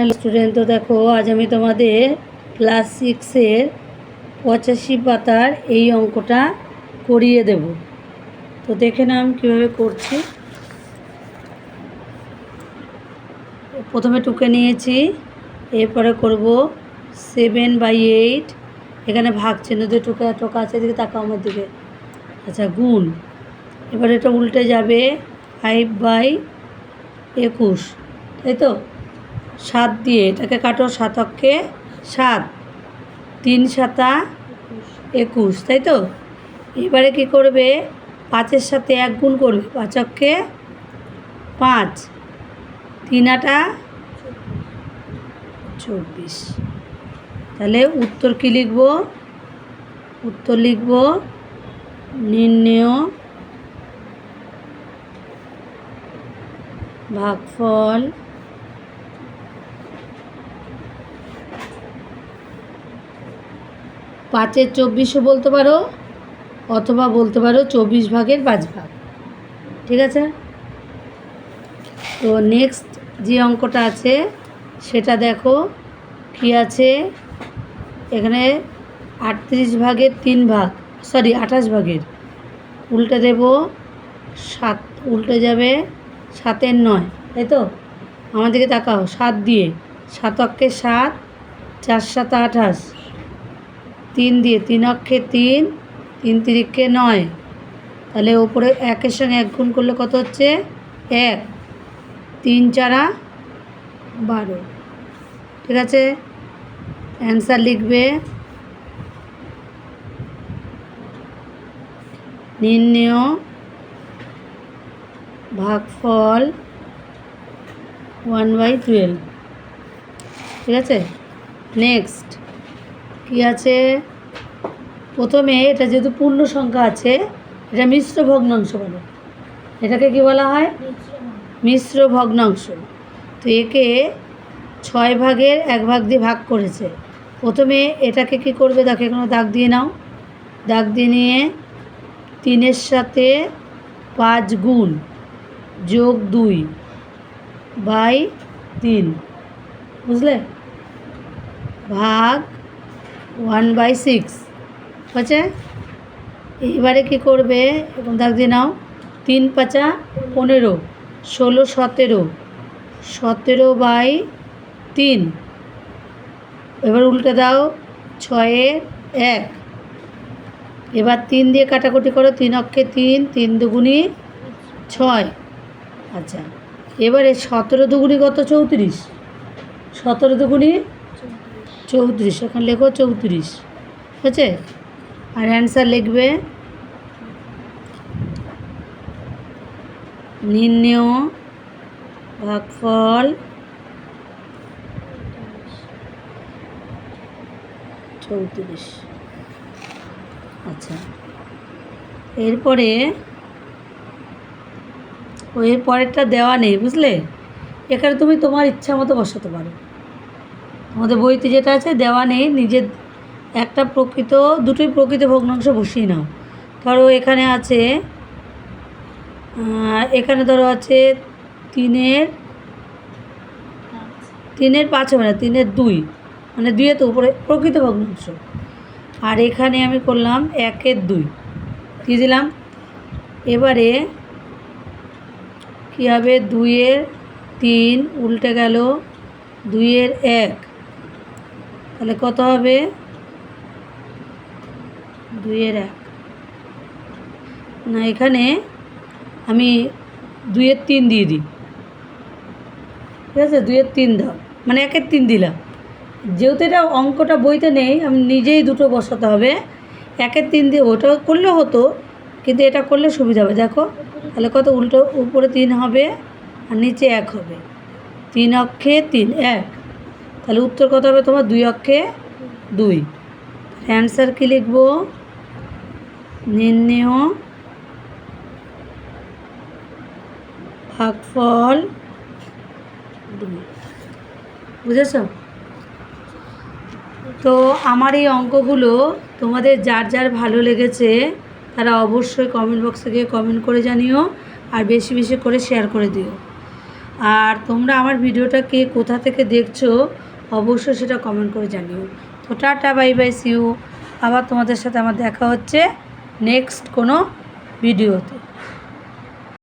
Hello student, তো দেখো, আজ আমি তোমাদের ক্লাস সিক্সের পঁচাশি পাতার এই অঙ্কটা করিয়ে দেব। তো দেখে নাম কীভাবে করছি। প্রথমে টুকে নিয়েছি, এরপরে করব সেভেন বাই এইট, এখানে ভাগ চিহ্ন দিয়ে টুকে, টোকা আছে এদিকে, তাকাও আমার দিকে। আচ্ছা গুণ। এবার এটা উল্টে যাবে ফাইভ বাই একুশ, তাই তো? সাত দিয়ে, এটাকে কাটো সাতককে সাত, তিন সাতা একুশ, তাই তো? এবারে কি করবে? পাঁচের সাথে এক গুণ করবে, পাঁচককে পাঁচ, তিন আটা চব্বিশ। তাহলে উত্তর কি লিখব? উত্তর লিখব নির্ণয় ভাগফল পাঁচের চব্বিশও বলতে পারো, অথবা বলতে পারো চব্বিশ ভাগের পাঁচ ভাগ। ঠিক আছে? তো নেক্সট যে অঙ্কটা আছে, সেটা দেখো, কি আছে? এখানে আটত্রিশ ভাগের তিন ভাগ সরি আঠাশ ভাগের। উল্টে দেব, সাত, উল্টে যাবে সাতের নয়, তাই তো? আমাদেরকে তাকাও, সাত দিয়ে সাতককে সাত, চার সাত আঠাশ। তিন দিয়ে তিন অক্ষে তিন তিন তিরিখে নয়। তাহলে ওপরে একের সঙ্গে এক গুণ করলে কত হচ্ছে? এক। তিন চারা বারো। ঠিক আছে? অ্যান্সার লিখবে। নির্ণয় ভাগফল ওয়ান বাই টুয়েলভ। ঠিক আছে? নেক্সট। আছে? প্রথমে এটা যেহেতু পূর্ণ সংখ্যা আছে, এটা মিশ্র ভগ্নাংশ বলে। এটাকে কি বলা হয়? মিশ্র ভগ্নাংশ। তো একে ছয় ভাগের এক ভাগ দিয়ে ভাগ করেছে। প্রথমে এটাকে কি করবে? দেখো, এখানে দাগ দিয়ে নাও। দাগ দিয়ে নিয়ে তিনের সাথে পাঁচ গুণ যোগ দুই বাই তিন। বুঝলে? ভাগ ওয়ান বাই সিক্স। হচ্ছে এইবারে কি করবে? এখন দাগ দিয়ে নাও। তিন পাঁচা পনেরো, ষোলো সতেরো সতেরো বাই তিন। এবার উল্টে দাও, ছয়ের এক। এবার তিন দিয়ে কাটাকুটি করো, তিন অক্ষে তিন তিন দুগুণি ছয়। আচ্ছা এবারে সতেরো দুগুণি কত? চৌত্রিশ। সতেরো দুগুণি চৌত্রিশ, এখন লেখো চৌত্রিশ ঠিক আছে আর অ্যান্সার লিখবে, নির্ণয় ভাগফল চৌত্রিশ আচ্ছা। এরপরে, ও এর পরেরটা দেওয়া নেই, বুঝলে? এখানে তুমি তোমার ইচ্ছা মতো বসাতে পারো। আমাদের বইতে যেটা আছে, দেওয়া নেই, নিজের একটা প্রকৃত, দুটোই প্রকৃত ভগ্নাংশ বসিয়ে নাও। ধরো এখানে আছে এখানে ধরো আছে তিনের তিনের পাঁচ হবে না, তিনের দুই। মানে দুইয়ে তো উপরে, প্রকৃত ভগ্নাংশ। আর এখানে আমি করলাম একের দুই। কী দিলাম? এবারে কী হবে? দুইয়ের তিন উল্টে গেল, দুইয়ের এক। তাহলে কত হবে? দুইয়ের এক। না, এখানে আমি দুইয়ের তিন দিয়ে দিই। ঠিক আছে? দুইয়ের তিন দাও। মানে একের তিন দিলাম। যেহেতু এটা অঙ্কটা বইতে নেই, আমি নিজেই দুটো বসাতে হবে। একের তিন দিয়ে ওটা করলে হতো, কিন্তু এটা করলে সুবিধা হবে। দেখো, তাহলে কত? উল্টো উপরে তিন হবে আর নিচে এক হবে। তিন অক্ষে তিন, এক। তাহলে উত্তর কত হবে তোমার? দুই অক্ষে দুই। অ্যান্সার কী লিখব? নির্ণয় ভাগফল বুঝেছ? তো আমার এই অঙ্কগুলো তোমাদের যার যার ভালো লেগেছে তারা অবশ্যই কমেন্ট বক্সে গিয়ে কমেন্ট করে জানিও আর বেশি বেশি করে শেয়ার করে দিও। আর তোমরা আমার ভিডিওটাকে কোথা থেকে দেখছ, অবশ্যই সেটা কমেন্ট করে জানিও। তো টাটা বাই বাই সিউ আবার তোমাদের সাথে আমার দেখা হচ্ছে নেক্সট কোনো ভিডিওতে